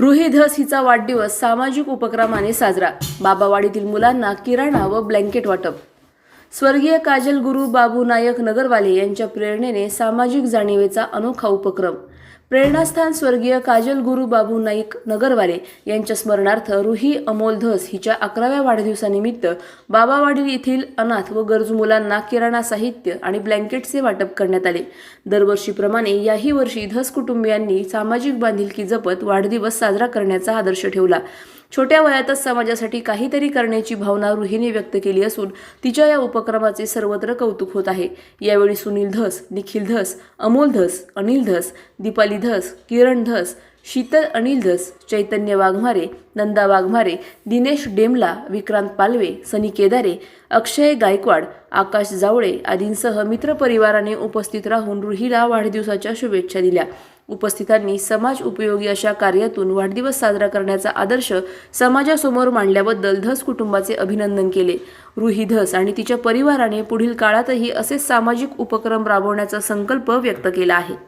रुहीधस हिचा वाढदिवस सामाजिक उपक्रमाने साजरा. बाबावाडीतील मुलांना किराणा व ब्लँकेट वाटप. स्वर्गीय काजल गुरु बाबू नायक नगरवाले यांच्या प्रेरणेने सामाजिक जाणीवेचा अनोखा उपक्रम. प्रेरणास्थान स्वर्गीय काजल गुरु बाबू नाईक नगरवाले यांच्या स्मरणार्थ रुही अमोल धस हिच्या अकराव्या वाढदिवसानिमित्त बाबावाडी येथील अनाथ व गरजू मुलांना किराणा साहित्य आणि ब्लँकेटचे वाटप करण्यात आले. दरवर्षीप्रमाणे याही वर्षी धस कुटुंबियांनी सामाजिक बांधिलकी जपत वाढदिवस साजरा करण्याचा आदर्श ठेवला. छोट्या वयातच समाजासाठी काहीतरी करण्याची भावना रुहीने व्यक्त केली असून तिच्या या उपक्रमाचे सर्वत्र कौतुक होत आहे. यावेळी सुनील धस निखिल धस अमोल धस अनिल धस दीपाली धस किरण धस शीतल अनिल धस चैतन्य वाघमारे नंदा वाघमारे दिनेश डेमला विक्रांत पालवे सनी केदारे अक्षय गायकवाड आकाश जावळे आदींसह मित्रपरिवाराने उपस्थित राहून रुहीला वाढदिवसाच्या शुभेच्छा दिल्या. उपस्थितांनी समाज उपयोगी अशा कार्यातून वाढदिवस साजरा करण्याचा आदर्श समाजासमोर मांडल्याबद्दल धस कुटुंबाचे अभिनंदन केले. रुही धस आणि तिच्या परिवाराने पुढील काळातही असेच सामाजिक उपक्रम राबवण्याचा संकल्प व्यक्त केला आहे.